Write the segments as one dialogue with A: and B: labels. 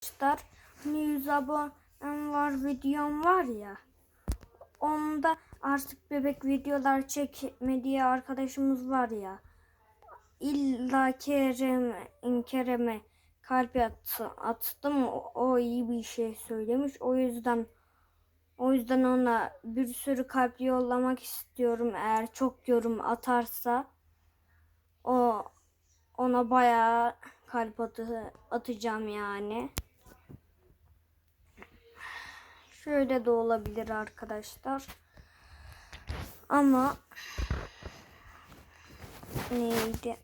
A: arkadaşlar. Hani 100 abonem var videom var ya. Onda artık bebek videolar çekme diye arkadaşımız var ya. İlla Kerem, Kerem'e kalp at, attım. O, o iyi bir şey söylemiş. O yüzden o yüzden ona bir sürü kalp yollamak istiyorum. Eğer çok yorum atarsa o ona bayağı kalp atı, atacağım yani. Şöyle de olabilir arkadaşlar. Ama neydi?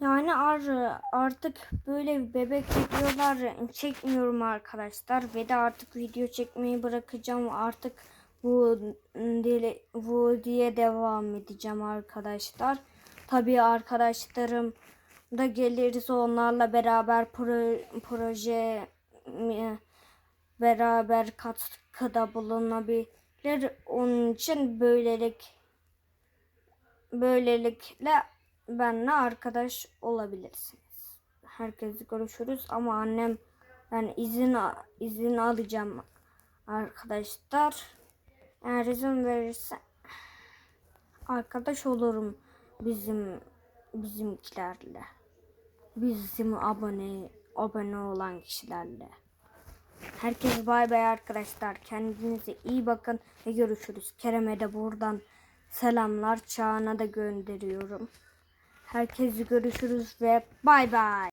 A: Yani ar- artık böyle bebek videolar çekmiyorum arkadaşlar ve de artık video çekmeyi bırakacağım. Artık bu bu diye devam edeceğim arkadaşlar. Tabii arkadaşlarım da geliriz onlarla beraber pro- proje mi- beraber katkıda bulunabilir. Onun için böylelik böylelikle benle arkadaş olabilirsiniz. Herkes görüşürüz ama annem ben izin izin alacağım arkadaşlar. Eğer izin verirse arkadaş olurum bizim bizimkilerle. Bizim abone abone olan kişilerle. Herkes bay bay arkadaşlar. Kendinize iyi bakın ve görüşürüz. Kerem'e de buradan selamlar. Çağan'a da gönderiyorum. Herkesi görüşürüz ve bay bay.